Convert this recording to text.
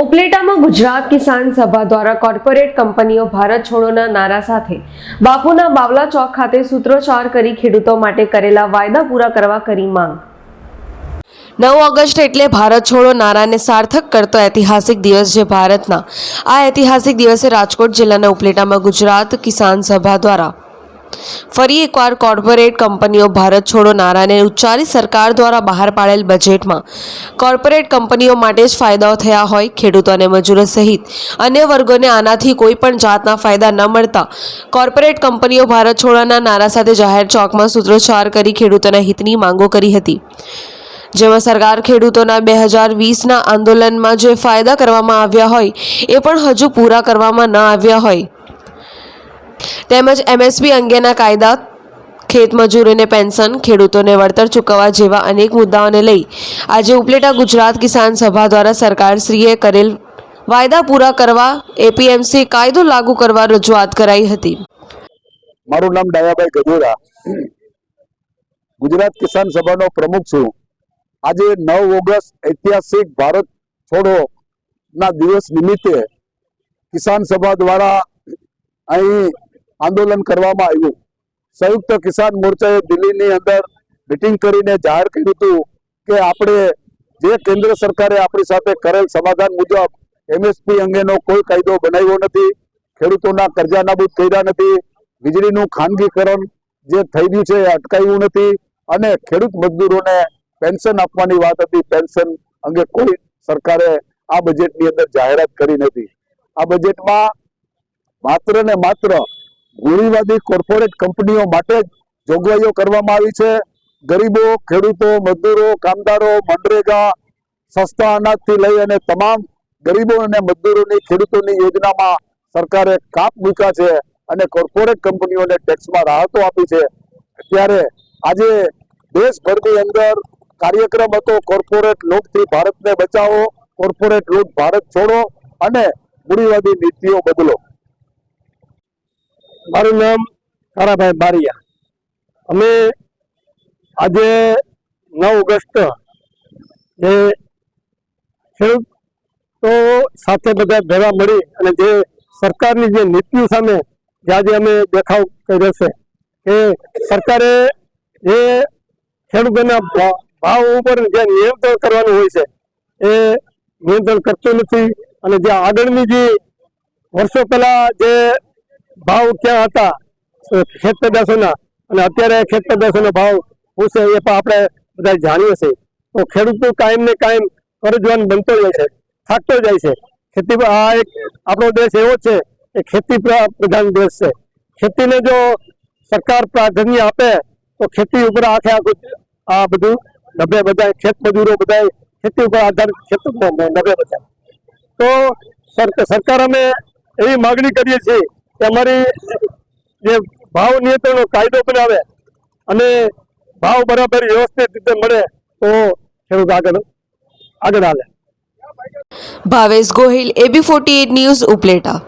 ઉપલેટામાં ગુજરાત કિસાન સભા દ્વારા કોર્પોરેટ કંપનીઓ ભારત છોડોના નારા સાથે બાપુના બાવલા ચોક ખાતે સૂત્રોચ્ચાર કરી ખેડૂતો માટે કરેલા વાયદા પૂરા કરવા કરી માંગ. નવ ઓગસ્ટ એટલે ભારત છોડો નારાને સાર્થક કરતો ઐતિહાસિક દિવસ છે ભારતના. આ ઐતિહાસિક દિવસે રાજકોટ જિલ્લાના ઉપલેટામાં ગુજરાત કિસાન સભા દ્વારા ફરી એકવાર કોર્પોરેટ કંપનીઓ ભારત છોડો નારાને ઉચ્ચારી સરકાર દ્વારા બહાર પાડેલ બજેટમાં. કોર્પોરેટ કંપનીઓ માટે જ ફાયદાઓ થયા હોય, ખેડૂતો અને મજૂરો સહિત અન્ય વર્ગોને આનાથી કોઈ પણ જાતના ફાયદા ન મળતા. કોર્પોરેટ કંપનીઓ ભારત છોડોના નારા સાથે જાહેર ચોકમાં સૂત્રોચ્ચાર કરી ખેડૂતોના હિતની માંગો કરી હતી. જેમાં સરકાર ખેડૂતોના બે હજાર વીસના આંદોલનમાં જે ફાયદા કરવામાં આવ્યા હોય, એ પણ હજુ પૂરા કરવામાં ન આવ્યા હોય. તેમજ એમએસપી અંગેના કાયદા ખેતમજૂરોને પેન્શન ખેડૂતોને વળતર ચૂકવવા જેવા અનેક મુદ્દાઓને લઈ આજે ઉપલેટા ગુજરાત કિસાન સભા દ્વારા સરકારશ્રીએ કરેલ વાયદા પૂરા કરવા એપીએમસી કાયદો લાગુ કરવા રજૂઆત કરાઈ હતી. મારું નામ ડાયાભાઈ ગજોરા. ગુજરાત કિસાન સભાનો પ્રમુખ છું. આજે નવ ઓગસ્ટ ઐતિહાસિક ભારત છોડો ના દિવસ નિમિત્તે કિસાન સભા દ્વારા અહીં આંદોલન કરવામાં આવ્યું. સંયુક્ત કિસાન મોરચાએ દિલ્હીની અંદર મિટિંગ કરીને જાહેર કર્યું હતું કે આપણે જે કેન્દ્ર સરકારે આપણી સાથે કરેલ સમાધાન મુજબ એમએસપી અંગેનો કોઈ કાયદો બનાવ્યો નથી, ખેડૂતોના કરજા નાબૂદ કર્યા નથી, વીજળીનું ખાનગીકરણ જે થઈ રહ્યું છે એ અટકાવ્યું નથી અને ખેડૂત મજદૂરોને પેન્શન આપવાની વાત હતી. પેન્શન અંગે કોઈ સરકારે આ બજેટની અંદર જાહેરાત કરી નથી. આ બજેટમાં માત્ર ને માત્ર મૂડીવાદી કોર્પોરેટ કંપનીઓ માટે જ જોગવાઈઓ કરવામાં આવી છે. ગરીબો, ખેડૂતો, મજદૂરો, કામદારો, મનરેગા, સસ્તા અનાજથી લઈ અને તમામ ગરીબો અને મજદૂરોની, ખેડૂતોની યોજનામાં સરકારે કાપ મૂક્યા છે અને કોર્પોરેટ કંપનીઓને ટેક્સમાં રાહતો આપી છે. ત્યારે આજે દેશભરની અંદર કાર્યક્રમ હતો, કોર્પોરેટ લોકથી ભારતને બચાવો, કોર્પોરેટ લોક ભારત છોડો અને મૂડીવાદી નીતિઓ બદલો. મારું નામ તારાભાઈ બારિયા. અમે આજે નવ ઓગસ્ટ જે ખેડૂતો સાથે બધા ભેગા મળી અને જે સરકારની જે નીતિઓ સામે જે આજે અમે દેખાવ કર્યો છે કે સરકારે જે ખેડૂતોના ભાવ ઉપર જે નિયંત્રણ કરવાનું હોય છે, એ નિયંત્રણ કરતું નથી. અને જે આગળની જે વર્ષો પહેલા જે ભાવ ક્યાં હતા? ખેત પેદાશોના અને અત્યારે ખેત પેદાશોનો ભાવ શું છે એ પણ આપણે બધા જાણીએ છીએ. તો ખેડૂતો કાયમ ને કાયમ કરજવાન બનતો જાય છે, થાકતો જાય છે. ખેતી આ એક આપણો દેશ એવો છે કે ખેતી પ્ર- પ્રધાન દેશ છે. ખેતીને જો સરકાર પ્રાધાન્ય આપે, તો ખેતી ઉપર આખે આખું આ બધું નભે બધા ખેત મજૂરો બધા ખેતી ઉપર આધારિત ખેતર નભે બધા તો સર- સરકાર અમે એવી માગણી કરીએ છીએ કે જે ભાવ નિયંત્રણનો કાયદો બનાવે અને ભાવ બરાબર વ્યવસ્થિત રીતે મળે તો ખેડૂત આગળ આગળ હાલે. Bhavesh Gohil AB forty news Upleta.